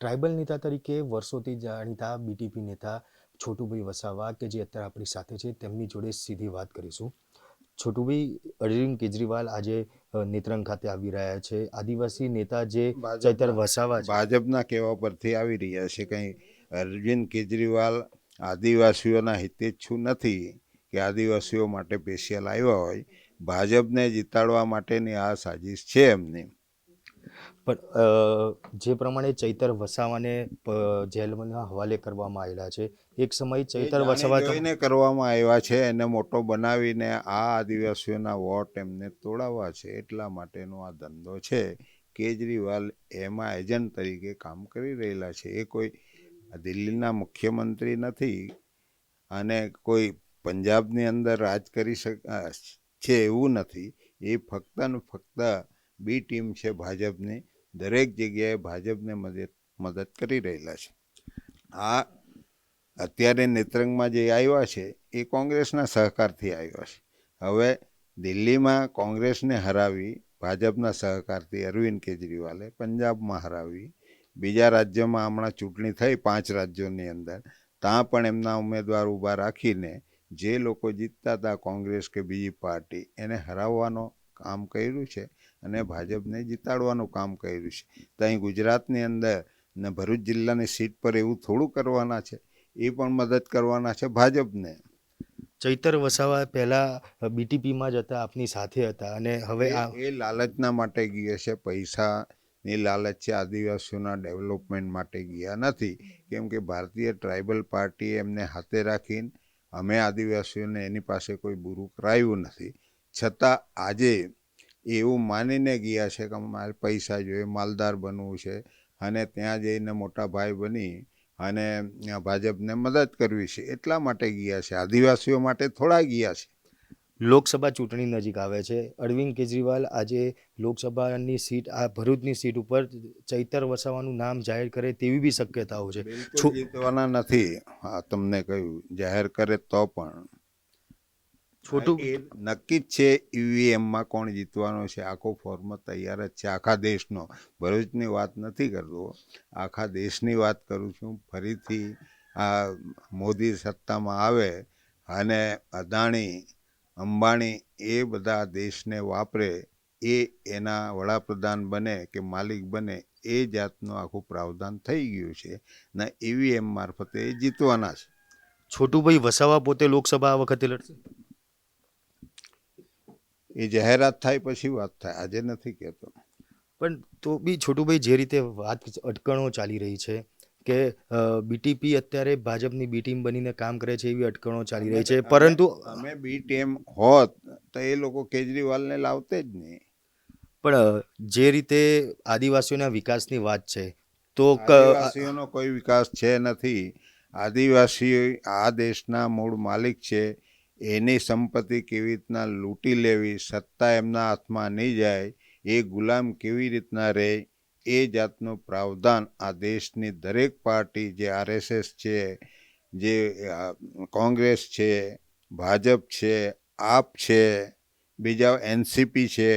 Tribal નેતા તરીકે વર્ષોથી જાણીતા બીટીપી નેતા છોટુભાઈ વસાવા કે જે અત્યારે આપણી સાથે છે તેમની જોડે સીધી વાત કરીશું. છોટુભાઈ અરવિંદ કેજરીવાલ આજે નેત્રંગ ખાતે આવી રહ્યા છે. આદિવાસી નેતા જે ચૈતર વસાવા ભાજપના કહેવા પરથી આવી રહ્યા છે કંઈ અરવિંદ કેજરીવાલ આદિવાસીઓના હિતેચ્છુ નથી કે આદિવાસીઓ માટે સ્પેશિયલ આવ્યા હોય. ભાજપને જીતાડવા માટેની આ સાજિશ છે એમની. પણ જે પ્રમાણે ચૈતર વસાવાને જેલના હવાલે કરવામાં આવેલા છે એક સમય ચૈતર વસાવા જોઈને કરવામાં આવ્યા છે એને મોટો બનાવીને આ આદિવાસીઓના વોટ એમને તોડાવવા છે એટલા માટેનો આ ધંધો છે. કેજરીવાલ એમાં એજન્ટ તરીકે કામ કરી રહેલા છે. એ કોઈ દિલ્હીના મુખ્યમંત્રી નથી અને કોઈ પંજાબની અંદર રાજ કરી શક છે એવું નથી. એ ફક્ત ને ફક્ત બી ટીમ છે ભાજપની. દરેક જગ્યાએ ભાજપને મદદ મદદ કરી રહેલા છે. આ અત્યારે નેત્રંગમાં જે આવ્યા છે, એ કોંગ્રેસના સહકારથી આવ્યા છે. હવે દિલ્હીમાં કોંગ્રેસને હરાવી, ભાજપના સહકારથી અરવિંદ કેજરીવાલે પંજાબમાં હરાવી, બીજા રાજ્યોમાં હમણાં ચૂંટણી થઈ પાંચ રાજ્યોની અંદર, ત્યાં પણ એમના ઉમેદવાર ઊભા રાખીને જે લોકો જીતતા હતા કોંગ્રેસ કે બીજી પાર્ટી એને હરાવવાનો કામ કર્યું છે અને ભાજપને જીતાડવાનું કામ કર્યું છે. તો અહીં ગુજરાતની અંદર ને ભરૂચ જિલ્લાની સીટ પર એવું થોડું કરવાના છે એ પણ મદદ કરવાના છે ભાજપને. ચૈતર વસાવા પહેલાં બીટીપીમાં જ હતા આપની સાથે હતા અને હવે આ એ- એ લાલચના માટે ગયા છે પૈસાની લાલચ છે આદિવાસીઓના ડેવલપમેન્ટ માટે ગયા નથી. કેમ કે ભારતીય ટ્રાઇબલ પાર્ટીએ એમને હાથે રાખીને અમે આદિવાસીઓને એની પાસે કોઈ બુરું કરાયું નથી. છતાં આજે એવું માનીને ગયા છે કે મારે પૈસા જોઈએ, માલદાર બનવું છે અને ત્યાં જઈને મોટા ભાઈ બની અને ભાજપને મદદ કરવી છે. એટલા માટે ગયા છે. આદિવાસીઓ માટે થોડા ગયા છે. લોકસભા ચૂંટણી નજીક આવે છે. અરવિંદ કેજરીવાલ આજે લોકસભાની સીટ આ ભરૂચની સીટ ઉપર ચૈતર વસાવાનું નામ જાહેર કરે તેવી બી શક્યતાઓ છે. જીતવાના નથી. આ તમને કહ્યું જાહેર કરે તો પણ. છોટું નક્કી જ છે ઈવીએમમાં કોણ જીતવાનો છે. આખો ફોર્મ તૈયાર જ છે આખા દેશનો. ભરૂચની વાત નથી કરતો. આખા દેશની વાત કરું છું. ફરીથી આ મોદી સત્તામાં આવે અને અદાણી અંબાણી એ બધા દેશને વાપરે એ એના વડાપ્રધાન બને કે માલિક બને એ જાતનું આખું પ્રાવધાન થઈ ગયું છે ને ઈવીએમ મારફતે એ જીતવાના છે. છોટુભાઈ વસાવા પોતે લોકસભા આ વખતે લડશે એ જાહેરાત થાય પછી વાત થાય. આજે નથી કહેતો. પણ તો બી છોટુભાઈ જે રીતે વાત અટકણો ચાલી રહી છે કે બીટીપી અત્યારે ભાજપની બી ટીમ બનીને કામ કરે છે એવી અટકણો ચાલી રહી છે. પરંતુ અમે બી ટીમ હોત તો એ લોકો કેજરીવાલને લાવતે જ નહીં. પણ જે રીતે આદિવાસીઓના વિકાસની વાત છે તો આદિવાસીઓનો કોઈ વિકાસ છે નથી. આદિવાસીઓ આ દેશના મૂળ માલિક છે. એની સંપત્તિ કેવી રીતના લૂંટી લેવી સત્તા એમના હાથમાં નહીં જાય એ ગુલામ કેવી રીતના રહે એ જાતનું પ્રાવધાન આ દેશની દરેક પાર્ટી જે આરએસએસ છે, જે કોંગ્રેસ છે, ભાજપ છે, આપ છે, બીજા એનસીપી છે,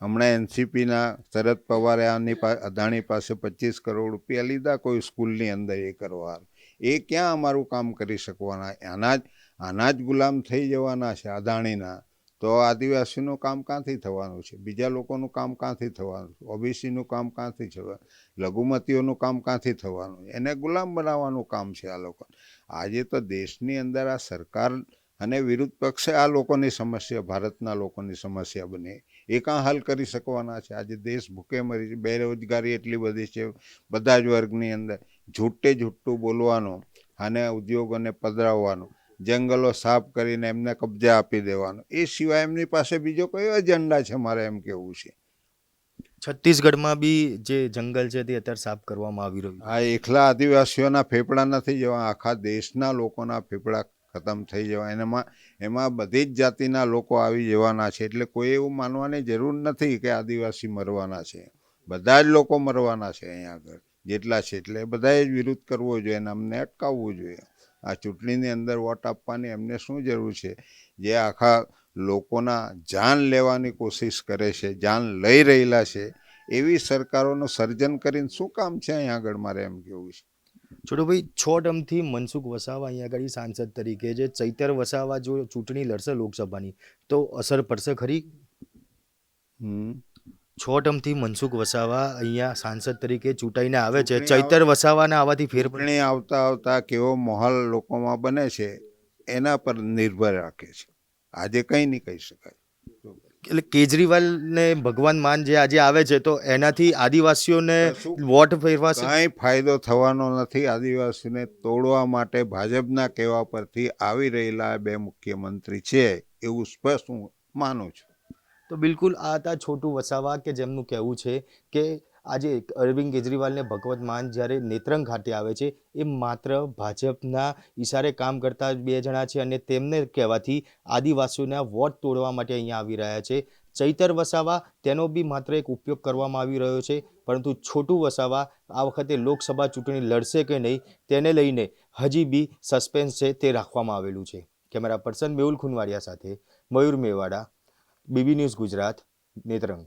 હમણાં એનસીપીના શરદ પવારે આની અદાણી પાસે પચીસ કરોડ રૂપિયા લીધા કોઈ સ્કૂલની અંદર એ કરવા એ ક્યાં અમારું કામ કરી શકવાના? આના જ આના જ ગુલામ થઈ જવાના છે અદાણીના. તો આદિવાસીનું કામ ક્યાંથી થવાનું છે? બીજા લોકોનું કામ ક્યાંથી થવાનું છે? ઓબીસીનું કામ ક્યાંથી થવાનું લઘુમતીઓનું કામ ક્યાંથી થવાનું? એને ગુલામ બનાવવાનું કામ છે આ લોકો આજે તો દેશની અંદર આ સરકાર અને વિરુદ્ધ પક્ષે આ લોકોની સમસ્યા, ભારતના લોકોની સમસ્યા બની. એ કાં હલ કરી શકવાના છે? આજે દેશ ભૂખે મરી છે. બેરોજગારી એટલી બધી છે બધા જ વર્ગની અંદર. જૂઠે જૂઠું બોલવાનું અને ઉદ્યોગોને પધરાવવાનું. જંગલો સાફ કરીને એમને કબજા આપી દેવાનો. એ સિવાય એમની પાસે બીજો કયો એજન્ડા છે મારે એમ કેવું છે? છત્તીસગઢમાં બી જે જંગલ છે તે અત્યારે સાફ કરવામાં આવી રહ્યું આ એકલા આદિવાસીઓના ફેફડા નથી જવા આખા દેશના લોકોના ફેફડા ખતમ થઈ જવા. એનામાં એમાં બધી જ જાતિના લોકો આવી જવાના છે. એટલે કોઈ એવું માનવાની જરૂર નથી કે આદિવાસી મરવાના છે. બધા જ લોકો મરવાના છે અહીંયા આગળ જેટલા છે એટલે બધાએ જ વિરોધ કરવો જોઈએ અને અમને અટકાવવું જોઈએ. આ ચૂંટણીની અંદર વોટ આપવાની એમને શું જરૂર છે? જે આખા લોકોના જાન લેવાની કોશિશ કરે છે જાન લઈ રહેલા છે એવી સરકારોનું સર્જન કરીને શું કામ છે અહીંયા આગળ મારે એમ કેવું છે? છોટુભાઈ છ ટર્મથી મનસુખ વસાવા અહીંયા આગળ સાંસદ તરીકે જે ચૈતર વસાવા જો ચૂંટણી લડશે લોકસભાની તો અસર પડશે ખરી? હમ. છ ટર્મથી મનસુખ વસાવા અહીંયા સાંસદ તરીકે ચૂંટાઈને આવે છે. ચૈતર વસાવાના આવવાથી ફેરફણી આવતા આવતા કેવો માહોલ લોકોમાં બને છે એના પર નિર્ભર રાખે છે. આજે કંઈ નહીં કહી શકાય. એટલે કેજરીવાલને ભગવાન માન જે આજે આવે છે તો એનાથી આદિવાસીઓને વોટ ફેરવા કાંઈ ફાયદો થવાનો નથી. આદિવાસીને તોડવા માટે ભાજપના કહેવા પરથી આવી રહેલા બે મુખ્યમંત્રી છે એવું સ્પષ્ટ હું માનું છું. તો બિલકુલ આ હતા છોટું વસાવા કે જેમનું કહેવું છે કે આજે અરવિંદ કેજરીવાલને ભગવત માન જ્યારે નેત્રંગ ખાતે આવે છે, એ માત્ર ભાજપના ઈશારે કામ કરતા બે જણા છે અને તેમને કહેવાથી આદિવાસીઓના વોટ તોડવા માટે અહીંયા આવી રહ્યા છે. ચૈતર વસાવા, તેનો બી માત્ર એક ઉપયોગ કરવામાં આવી રહ્યો છે, પરંતુ છોટું વસાવા આ વખતે લોકસભા ચૂંટણી લડશે કે નહીં, તેને લઈને હજી બી સસ્પેન્સ છે તે રાખવામાં આવેલું છે. કેમેરા પર્સન મેહુલ ખુનવાડિયા સાથે મયુર મેવાડા બીબી ન્યૂઝ ગુજરાત નેત્રંગ.